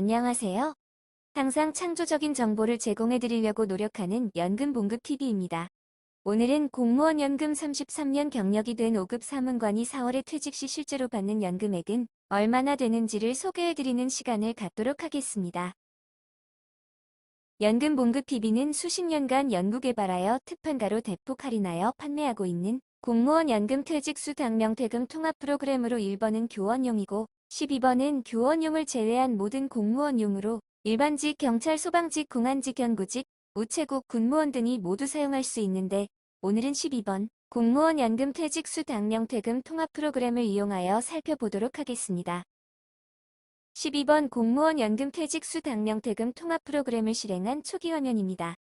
안녕하세요. 항상 창조적인 정보를 제공해 드리려고 노력하는 연금봉급TV입니다. 오늘은 공무원 연금 33년 경력이 된 5급 사문관이 4월에 퇴직 시 실제로 받는 연금액은 얼마나 되는지를 소개해 드리는 시간을 갖도록 하겠습니다. 연금봉급TV는 수십 년간 연구개발하여 특판가로 대폭 할인하여 판매하고 있는 공무원 연금 퇴직수 당명퇴금 통합 프로그램으로 1번은 교원용이고 12번은 교원용을 제외한 모든 공무원용으로 일반직, 경찰, 소방직, 공안직, 연구직, 우체국, 군무원 등이 모두 사용할 수 있는데 오늘은 12번 공무원 연금 퇴직 수 당명퇴금 통합 프로그램을 이용하여 살펴보도록 하겠습니다. 12번 공무원 연금 퇴직 수 당명퇴금 통합 프로그램을 실행한 초기 화면입니다.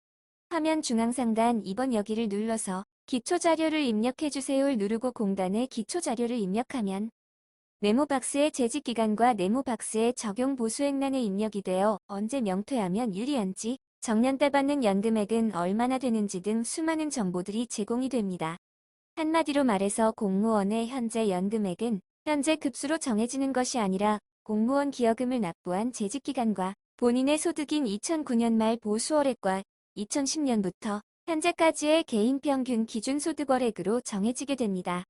화면 중앙 상단 2번 여기를 눌러서 기초 자료를 입력해주세요를 누르고 공단에 기초 자료를 입력하면 네모 박스의 재직 기간과 네모 박스의 적용 보수액란에 입력이 되어 언제 명퇴하면 유리한지 정년때 받는 연금액은 얼마나 되는지 등 수많은 정보들이 제공이 됩니다. 한마디로 말해서 공무원의 현재 연금액은 현재 급수로 정해지는 것이 아니라 공무원 기여금을 납부한 재직기간과 본인의 소득인 2009년 말 보수월액과 2010년부터 현재까지의 개인 평균 기준 소득월액으로 정해지게 됩니다.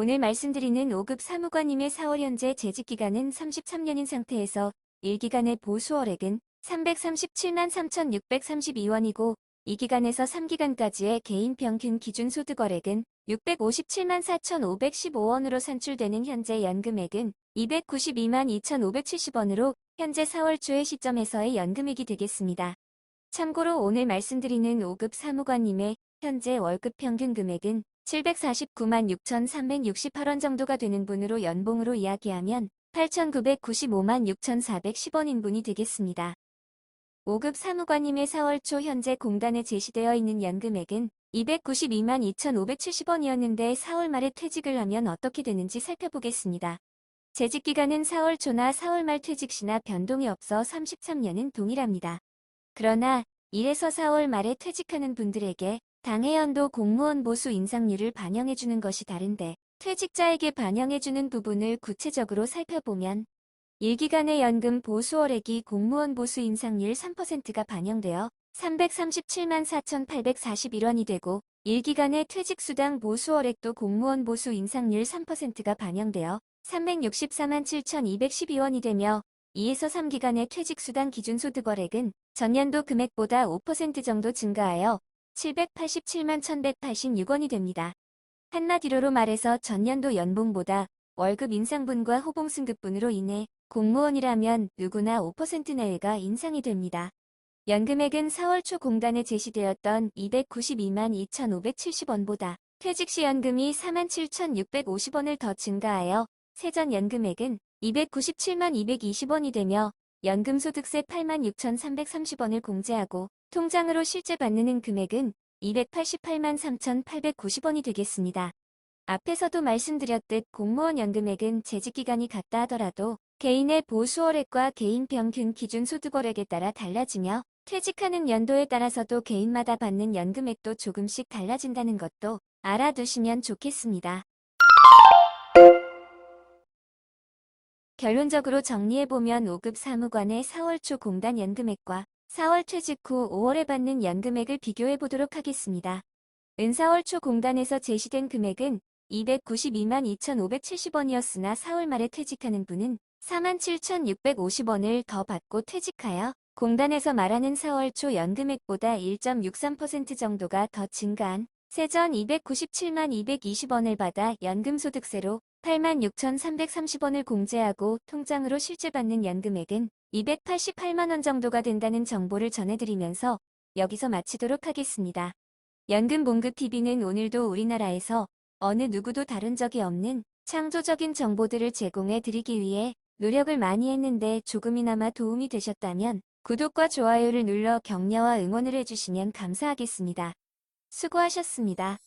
오늘 말씀드리는 5급 사무관님의 4월 현재 재직기간은 33년인 상태에서 1기간의 보수월액은 337만 3,632원이고 2기간에서 3기간까지의 개인 평균 기준 소득월액은 657만 4,515원으로 산출되는 현재 연금액은 292만 2,570원으로 현재 4월 초의 시점에서의 연금액이 되겠습니다. 참고로 오늘 말씀드리는 5급 사무관님의 현재 월급 평균 금액은 749만 6,368원 정도가 되는 분으로 연봉으로 이야기하면 8,995만 6,410원인 분이 되겠습니다. 5급 사무관님의 4월 초 현재 공단에 제시되어 있는 연금액은 292만 2,570원이었는데 4월 말에 퇴직을 하면 어떻게 되는지 살펴보겠습니다. 재직기간은 4월 초나 4월 말 퇴직 시나 변동이 없어 33년은 동일합니다. 그러나 1에서 4월 말에 퇴직하는 분들에게 당해연도 공무원 보수 인상률을 반영해주는 것이 다른데 퇴직자에게 반영해주는 부분을 구체적으로 살펴보면 1기간의 연금 보수월액이 공무원 보수 인상률 3%가 반영되어 337만 4,841원이 되고 1기간의 퇴직수당 보수월액도 공무원 보수 인상률 3%가 반영되어 364만 7,212원이 되며 2에서 3기간의 퇴직수당 기준소득월액은 전년도 금액보다 5% 정도 증가하여 787만 1,186원이 됩니다. 한마디로 말해서 전년도 연봉보다 월급 인상분과 호봉 승급분으로 인해 공무원이라면 누구나 5% 내외가 인상이 됩니다. 연금액은 4월 초 공단에 제시되었던 292만 2,570원보다 퇴직 시 연금이 47,650원을 더 증가하여 세전 연금액은 297만 220원이 되며 연금소득세 8만 6,330원을 공제하고 통장으로 실제 받는 금액은 288만 3,890원이 되겠습니다. 앞에서도 말씀드렸듯 공무원 연금액은 재직기간이 같다 하더라도 개인의 보수월액과 개인 평균 기준 소득월액에 따라 달라지며 퇴직하는 연도에 따라서도 개인마다 받는 연금액도 조금씩 달라진다는 것도 알아두시면 좋겠습니다. 결론적으로 정리해보면 5급 사무관의 4월 초 공단 연금액과 4월 퇴직 후 5월에 받는 연금액을 비교해 보도록 하겠습니다. 은 4월 초 공단에서 제시된 금액은 292만 2,570원이었으나 4월 말에 퇴직하는 분은 47,650원을 더 받고 퇴직하여 공단에서 말하는 4월 초 연금액보다 1.63% 정도가 더 증가한 세전 297만 220원을 받아 연금소득세로 8만 6,330원을 공제하고 통장으로 실제 받는 연금액은 288만원 정도가 된다는 정보를 전해드리면서 여기서 마치도록 하겠습니다. 연금봉급TV는 오늘도 우리나라에서 어느 누구도 다룬 적이 없는 창조적인 정보들을 제공해 드리기 위해 노력을 많이 했는데 조금이나마 도움이 되셨다면 구독과 좋아요를 눌러 격려와 응원을 해주시면 감사하겠습니다. 수고하셨습니다.